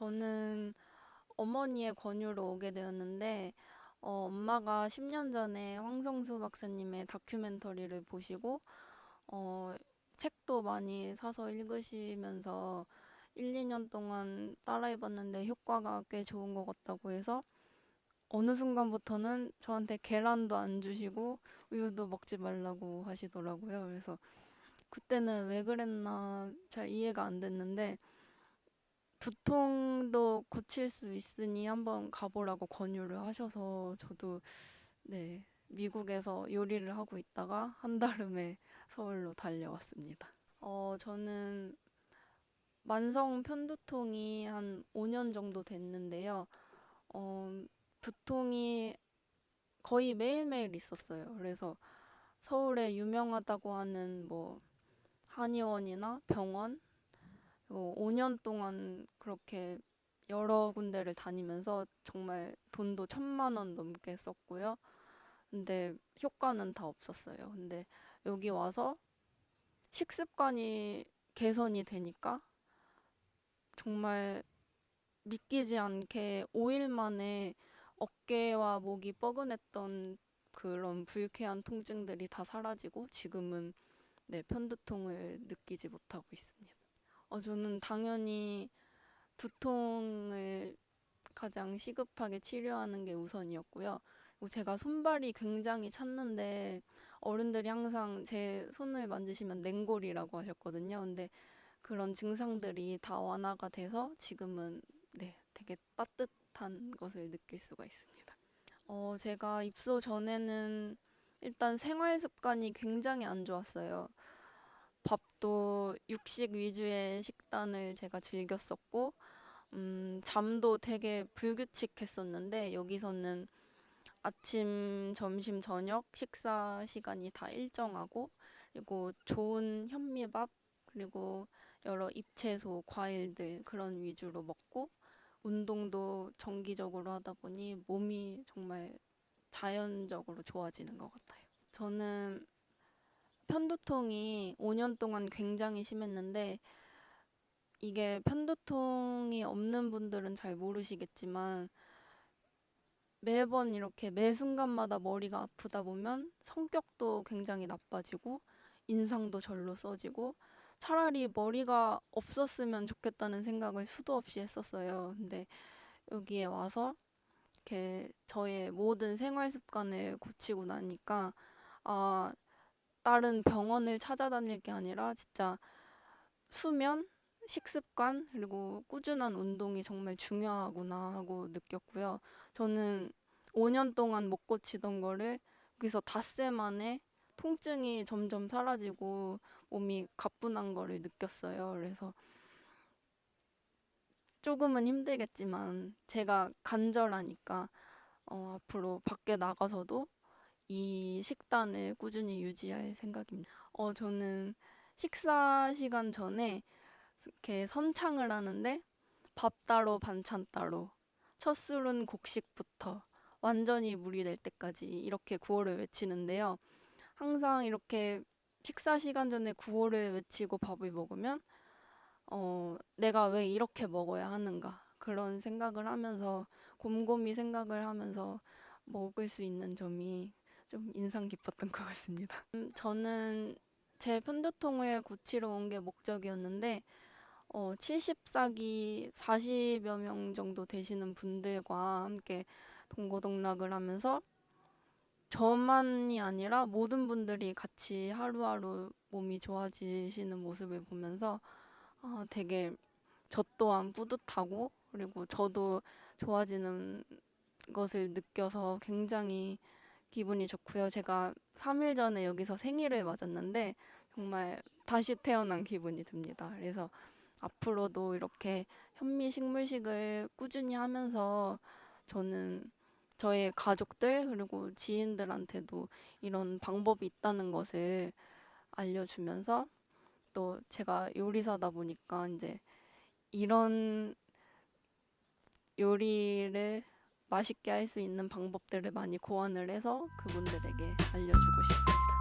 저는 어머니의 권유로 오게 되었는데, 어, 엄마가 10년 전에 황성수 박사님의 다큐멘터리를 보시고, 어, 책도 많이 사서 읽으시면서 1, 2년 동안 따라해봤는데 효과가 꽤 좋은 것 같다고 해서 어느 순간부터는 저한테 계란도 안 주시고 우유도 먹지 말라고 하시더라고요. 그래서 그때는 왜 그랬나 잘 이해가 안 됐는데 두통도 고칠 수 있으니 한번 가보라고 권유를 하셔서 저도 네 미국에서 요리를 하고 있다가 한달음에 서울로 달려왔습니다. 어 저는 만성 편두통이 한 5년 정도 됐는데요. 어 두통이 거의 매일매일 있었어요. 그래서 서울에 유명하다고 하는 뭐 한의원이나 병원 그리고 5년 동안 그렇게 여러 군데를 다니면서 정말 돈도 천만 원 넘게 썼고요. 근데 효과는 다 없었어요. 근데 여기 와서 식습관이 개선이 되니까 정말 믿기지 않게 5일 만에 어깨와 목이 뻐근했던 그런 불쾌한 통증들이 다 사라지고 지금은 네, 편두통을 느끼지 못하고 있습니다. 어, 저는 당연히 두통을 가장 시급하게 치료하는 게 우선이었고요. 그리고 제가 손발이 굉장히 찼는데 어른들이 항상 제 손을 만지시면 냉골이라고 하셨거든요. 근데 그런 증상들이 다 완화가 돼서 지금은 네, 되게 따뜻한 것을 느낄 수가 있습니다. 어, 제가 입소 전에는 일단 생활 습관이 굉장히 안 좋았어요. 밥도 육식 위주의 식단을 제가 즐겼었고, 음, 잠도 되게 불규칙했었는데, 여기서는 아침, 점심, 저녁 식사 시간이 다 일정하고, 그리고 좋은 현미밥, 그리고 여러 잎채소, 과일들 그런 위주로 먹고, 운동도 정기적으로 하다 보니 몸이 정말 자연적으로 좋아지는 것 같아요. 저는 편두통이 5년 동안 굉장히 심했는데 이게 편두통이 없는 분들은 잘 모르시겠지만 매번 이렇게 매 순간마다 머리가 아프다 보면 성격도 굉장히 나빠지고 인상도 절로 써지고 차라리 머리가 없었으면 좋겠다는 생각을 수도 없이 했었어요. 근데 여기에 와서 이렇게 저의 모든 생활 습관을 고치고 나니까 아, 다른 병원을 찾아다닐 게 아니라 진짜 수면, 식습관, 그리고 꾸준한 운동이 정말 중요하구나 하고 느꼈고요. 저는 5년 동안 못 고치던 거를 여기서 닷새 만에 통증이 점점 사라지고 몸이 가뿐한 거를 느꼈어요. 그래서 조금은 힘들겠지만 제가 간절하니까 어, 앞으로 밖에 나가서도 이 식단을 꾸준히 유지할 생각입니다. 어, 저는 식사 시간 전에 이렇게 선창을 하는데 밥 따로 반찬 따로 첫 술은 곡식부터 완전히 물이 될 때까지 이렇게 구호를 외치는데요. 항상 이렇게 식사 시간 전에 구호를 외치고 밥을 먹으면 어, 내가 왜 이렇게 먹어야 하는가 그런 생각을 하면서 곰곰이 생각을 하면서 먹을 수 있는 점이 좀 인상 깊었던 것 같습니다. 음, 저는 제 편두통을 고치러 온 게 목적이었는데 어, 70사기 40여 명 정도 되시는 분들과 함께 동고동락을 하면서 저만이 아니라 모든 분들이 같이 하루하루 몸이 좋아지시는 모습을 보면서 아, 되게 저 또한 뿌듯하고 그리고 저도 좋아지는 것을 느껴서 굉장히 기분이 좋고요. 제가 3일 전에 여기서 생일을 맞았는데 정말 다시 태어난 기분이 듭니다. 그래서 앞으로도 이렇게 현미 식물식을 꾸준히 하면서 저는 저의 가족들 그리고 지인들한테도 이런 방법이 있다는 것을 알려주면서 또 제가 요리사다 보니까 이제 이런 요리를 맛있게 할 수 있는 방법들을 많이 고안을 해서 그분들에게 알려주고 싶습니다.